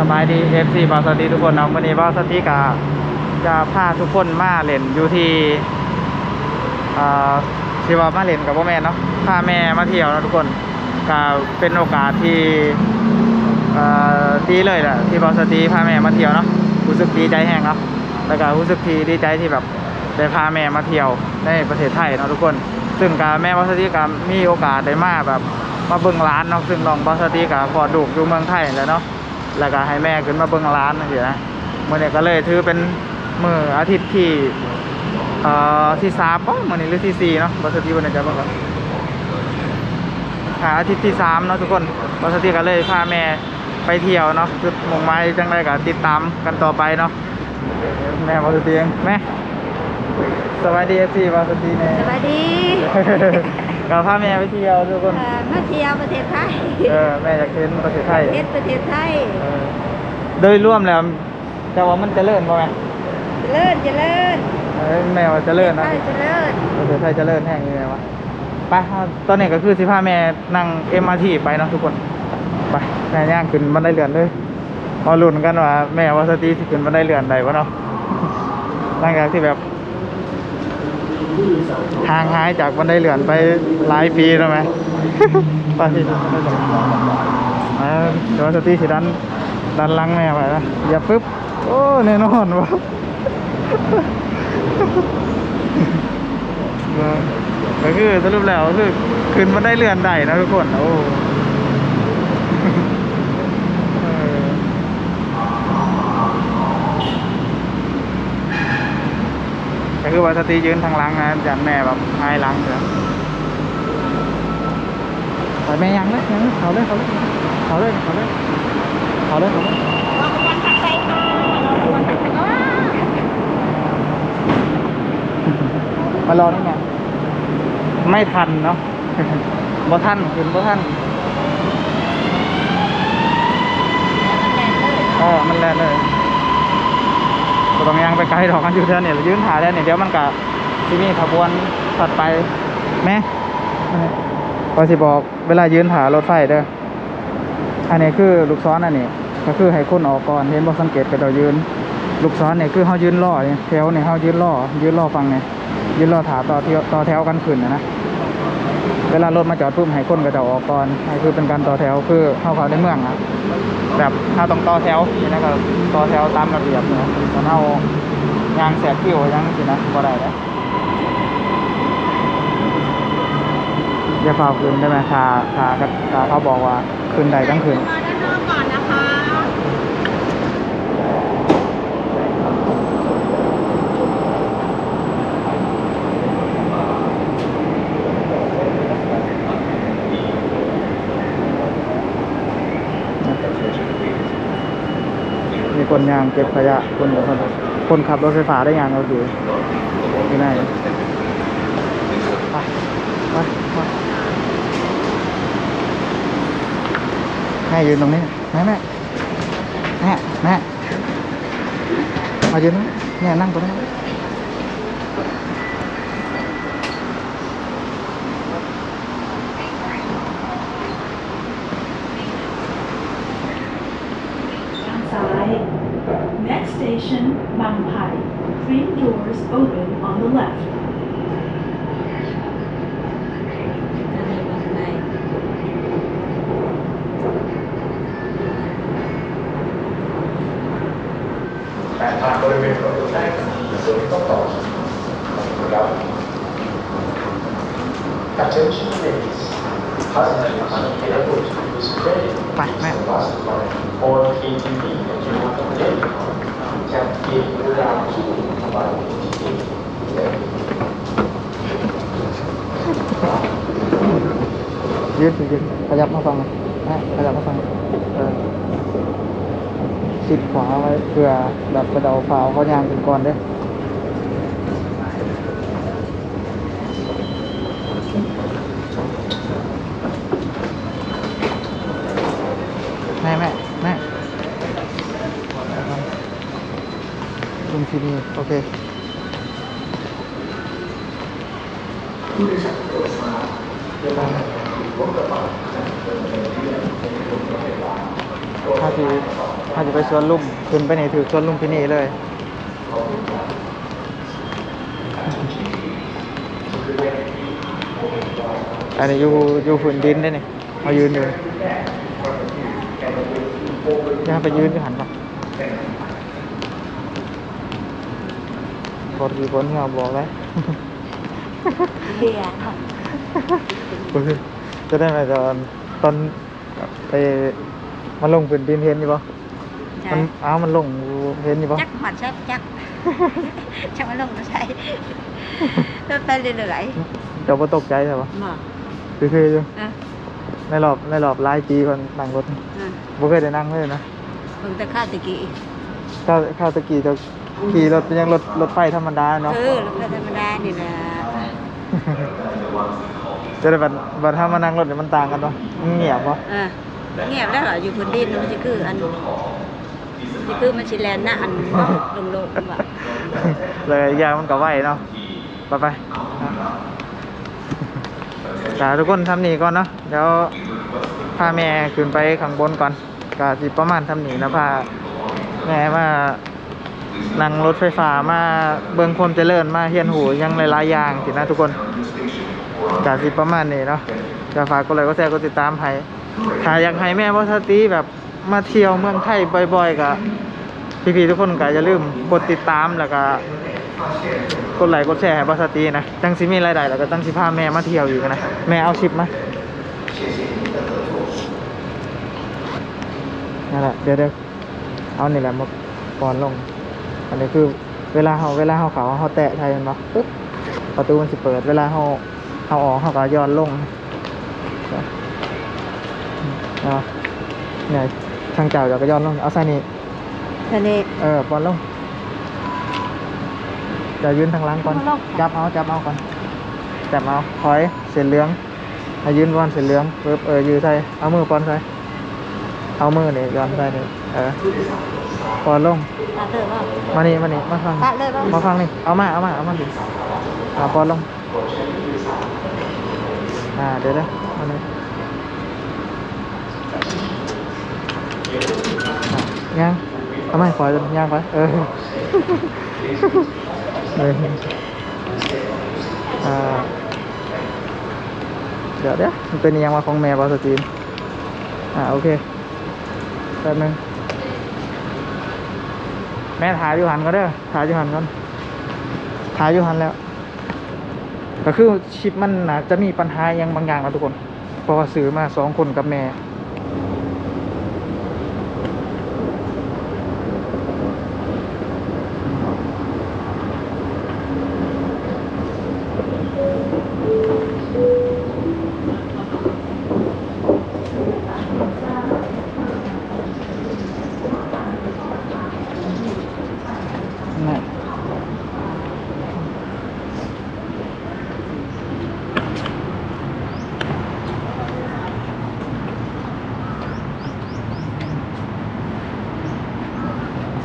สบายดี FC บาสตีทุกคนเนาะวันนี้บาสตีกาจะพาทุกคนมาเล่นอยู่ที่อ่าที่ว่ามาเล่นกับพ่อแม่นเนาะพาแม่มาเที่ยวนะทุกคนก็เป็นโอกาสที่อ่าดีเลยแหละที่บาสตีพาแม่มาเที่ยวเนาะรู้สึกดีใจแห้งเนาะแล้วก็รู้สึกทีดีใจที่แบบได้พาแม่มาเที่ยวในประเทศไทยเนาะทุกคน ซึ่งการแม่บาสตีก็มีโอกาสได้มาแบบมาเบิ่งร้านเนาะซึ่งน้องบาสตีก็พอดูกอยู่เมืองไทยแล้วเนาะ แล้วก็ให้แม่ขึ้นมาเบิ่งร้านนั่นสินะมื่อนี้ก็เลยถือเป็นมืออาทิตย์ที่เอ่อที่สามป่ะมื่อนี้หรือที่สี่เนาะบัสตีวันนี้จะบอกว่าหาอาทิตย์ที่สามเนาะทุกคนบัสตีก็เลยพาแม่ไปเที่ยวเนาะจุดมุ่งหมายจังไรก็ติดตามกันต่อไปเนาะแม่บัสตีเองแม่สวัสดีเอฟซีบัสตีแม่สวัสดี ก็พาแม่ไปเที่ยวทุกคนเอ่อมาเที่ยวประเทศไทยเออแม่อยากเห็นประเทศไทยประเทศประเทศไทย เออโดยรวมแล้วจะว่ามันเจริญป่ะแม่เจริญเจริญเอ้ยแม่ว่าเจริญนะไทยเจริญประเทศไทยเจริญแห้งยังไงวะไปเอาตอนนี้ก็คือสิพาแม่นั่งเอ็มอาร์ทีไปเนาะทุกคน ไปแม่ย่างขึ้นบันไดเลื่อนเลยพอลุ้นกันว่า แม่ว่าสตีสิขึ้นบันไดเลื่อนได้ปะเนาะหลังจากที่แบบ ห่างหายจากบันไดเลื่อนไปหลายปีแล้วไหมไปที่เออเดี๋ยวสตีสิดันดันลังแม่ไปนะอย่าปึ๊บ โอ้แน่นอนวะก็คือสรุปแล้วคือขึ้นมาได้เลื่อนได้นะทุกคน โอ้ คือว่าสตรียืนทางหลังนะจันแม่แบบหายหลังเลยไปแม่ยังเลยยังเลยเขาเลยเขาเลยเขาเลยเขาเลยเขาเลยเขาเลยมารอนี่ไงไม่ทันเนาะบ่ทันขึ้นบ่ทันเออมันแล่นเลย ก็ต้องยังไปไกลดอกกันอยู่เท่านี่ยืนหาแล้เนี่ยเดี๋ยวมันก็ที่มีขบวนถัดไปแม่ก็สิบอกเวลายืนหารถไฟเด้ออันนี้คือลูกซ้อนอันนี้ก็คือให้คนออกก่อนเห็นบ่สังเกตก็เดายืน ลูกซ้อนเนี่ยคือเฮายืนรอเนี่ยแถวเนี่ยเฮายืนรอยืนรอฟังเนี่ยยืนรอถาต่อเที่ยวต่อแถวกันขึ้นนะนะ เวลารถมาจอดปุ๊บให้คนก็จะออกก่อนให้คือเป็นการต่อแถวคือเข้าเขาในเมืองอะแบบถ้าต้องต่อแถวนี่นะครับต่อแถวตามระเบียบเนี่ยตอนเอายางแสกคิวยังสินะก็ได้เลยอย่าฝ่าคืนได้ไหมถ้าถ้าทาเขาบอกว่าคืนใดต้งคืนนะคะ มี คนยางเก็บขยะคนคนคนขับรถไฟฟ้าได้ยางเราถือไม่ได้ไปไปไปแม่ยืนตรงนี้แม่แม่แม่แม่มายืนนะแม่นั่งตรงนี้ Next station, Mangpai. Three doors open on the left. Attention please. Passengers, careful. ไปแม่ยืดยืดขยับมาฟังแม่ขยับมาฟังสิบขวาไว้เผื่อแบบกระเดาเปล่าเขายางกันก่อนเด้อแม่แม่แม่ลุง ทีนีโอเคผู้โดยสารโปรดทราบเวลาทำงานรถกระบะจะดำเนินเรื่องในรถไฟฟ้าถ้าทีเขาจะไปสวนลุมขึ้นไปนี่ถือสวนลุมที่นี่เลยอันนี้อยู่อยู่ฝืนดินได้นี่มายืนอยู่จะไปยืนที่หันปะ บอดีบนเราบอกเลยเบียร์ก็คือจะได้ไหมตอนตอนไปมันลงฝืนดินเห็นอยู่ปะมันอ้าวมันลงเห็นอยู่ปะจักหมัดชักจักชักมาลงก็ใช่ก็ไปเรื่อยเดี๋ยวบ่ตกใจใช่ปะๆมาคือคืออยู่อะในรอบในรอบหลายปีก่อนนั่งรถอะบ่เคยได้นั่งเลยนะเบิ่งแต่ข้าวตะกี้ข้าวข้าวตะกี้จะ ขี่รถเป็นยังรถรถไฟธรรมดาเนาะเออแล้วก็ธรรมดานี่นะจะได้บัดบัดถ้ามานั่งรถเนี่ยมันต่างกันปะมันเงียบปะอะเงียบแล้วเหรออยู่พื้นดินมันจะคืออันจะคือมันชิแลนหน้าอันลงๆว่ะเลยอีกอย่างมันก็ไหวเนาะไปไปจ้าทุกคนทำนี่ก่อนเนาะเดี๋ยวพาแม่ขึ้นไปข้างบนก่อนก็สิประมาณทำนี่นะพาแม่มา นั่งรถไฟฟ้ามาเบิ่งความเจริญมาเฮียนหูยังหลายๆอย่างสินะทุกคนก็สิประมาณนี้เนาะจะฝากกดไลค์กดแชร์กดติดตามให้ถ้าอยากให้แม่วัสตีแบบมาเที่ยวเมืองไทยบ่อยๆก็พี่ๆทุกคนก็อย่าลืมกดติดตามแล้วก็กดไลค์กดแชร์ให้บอสตีนะจังสิมีรายได้แล้วก็ตั้งสิพาแม่มาเที่ยวอยู่กันนะ แม่เอาชิปมานั่นแหละเดี๋ยวเดี๋ยวเอานี่แหละมาก่อนลง อันนี้คือเวลาเขาเวลาเขาเขาเขาแตะไทยมันปะปึ๊บประตูมันสิเปิด เวลาเขาเขาออกเขาก็ย้อนลงนะเนี่ยทางเจ้าเดี๋ยวก็ย้อนลงเอาใส่นี่ท่านี้เออปอนลงจะยืนทางหล่างก่อนเอาลงจับเอาจับเอาก่อนจับเอาคอยเส้นเหลืองให้ยืนก่อนเส้นเหลืองปึ๊บเออยืนใส่เอามือปอนใส่เอามือนี่ย้อนใส่นี่เออ ปอนลง ตัดเลยว่ามานี่มานี่มาฟัง ตัดเลยว่ามาฟังนี่ เอามา เอามา เอามาดิอ่าปอนลง อ่า เดี๋ยวนะมานี่อะย่างเอาไม่ปล่อยเลยย่างไป เออ เอออ่าเดี๋ยวเดี๋ยวมันเป็นอิหยังมาของแม่บอสจีนอ่า โอเคแป๊บนึง แม่ถ่ายอยู่หันก็เด้อถ่ายอยู่หันก่อนถ่ายอยู่หันแล้ว ก็คือชิปมันนะจะมีปัญหาอย่างบางอย่างนะทุกคนเพราะว่าซื้อมาสองคนกับแม่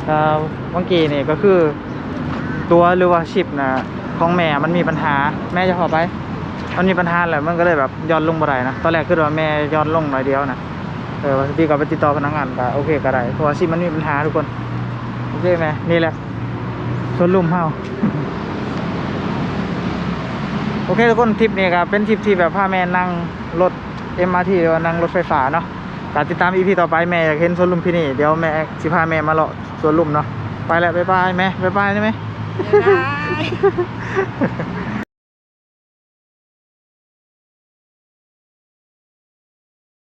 อ่าเมื่อกี้นี่ก็คือ ตัวหรือว่าชิปนะของแม่มันมีปัญหาแม่จะขอไป มันมีปัญหาแหละมันก็เลยแบบย้อนลงบ่ได้นะตอนแรกคือว่าแม่ย้อนลงหน่อยเดียวนะเออว่าพี่ก็ไปติดต่อพนักงานก็โอเคก็ได้เพราะว่าชิปมันมีปัญหาทุกคนโอเคไหมนี่แหละส่วนลุ่มเฮาโอเคทุกคนทริปนี้ครับเป็นทริปที่แบบพาแม่นั่งรถ MRT หรือว่านั่งรถไฟฟ้าเนาะติดตาม EP ต่อไปแม่อยากเห็นสวนลุมพี่นี่เดี๋ยวแม่สิพาแม่มาเลาะ สวนลุมเนาะไปแล้วบ๊ายบายไหมบ๊ายบายได้ไหม บ๊ายบาย